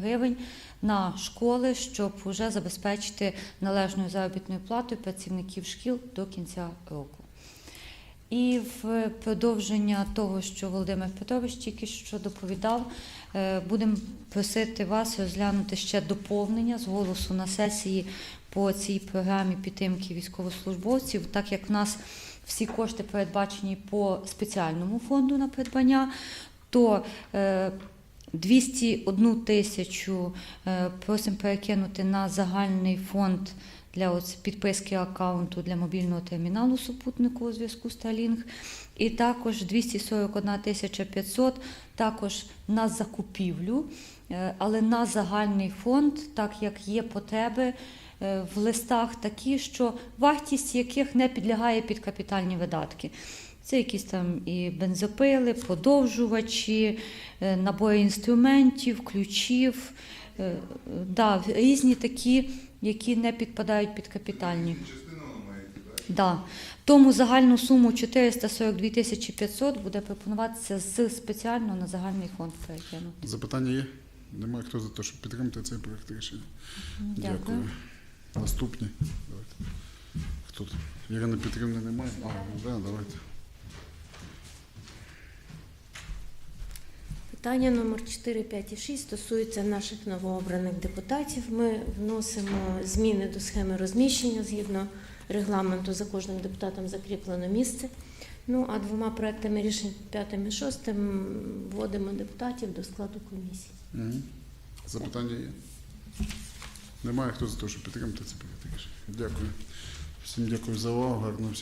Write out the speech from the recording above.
гривень на школи, щоб вже забезпечити належною заробітною платою працівників шкіл до кінця року. І в продовження того, що Володимир Петрович тільки що доповідав, е, будемо просити вас розглянути ще доповнення з голосу на сесії по цій програмі підтримки військовослужбовців, так як в нас всі кошти передбачені по спеціальному фонду на придбання, то е, 201 тисячу е, просимо перекинути на загальний фонд для підписки аккаунту для мобільного терміналу супутнику у зв'язку Starlink. І також 241 тисяча 500 також на закупівлю, е, але на загальний фонд, так як є потреби в листах такі, що вартість яких не підлягає під капітальні видатки. Це якісь там і бензопили, подовжувачі, е, набори інструментів, ключів, е, е, да, різні такі, які не підпадають під капітальні. Да. Тому загальну суму 442 тисячі 500 буде пропонуватися з спеціального на загальний фонд перекинути. Запитання є? Немає хто за те, щоб підтримати цей проект рішення? Дякую. Наступні. Давайте. Хто тут? Ірини Петрівни немає? А, да, давайте. Питання номер 4, 5 і 6 стосується наших новообраних депутатів. Ми вносимо зміни до схеми розміщення згідно регламенту за кожним депутатом закріплено місце. Ну а двома проектами рішень 5 і 6 вводимо депутатів до складу комісії. Угу. Запитання є? Немає хто за те, щоб підтримати це проект? Дякую. Всім дякую за увагу. Гарно всім.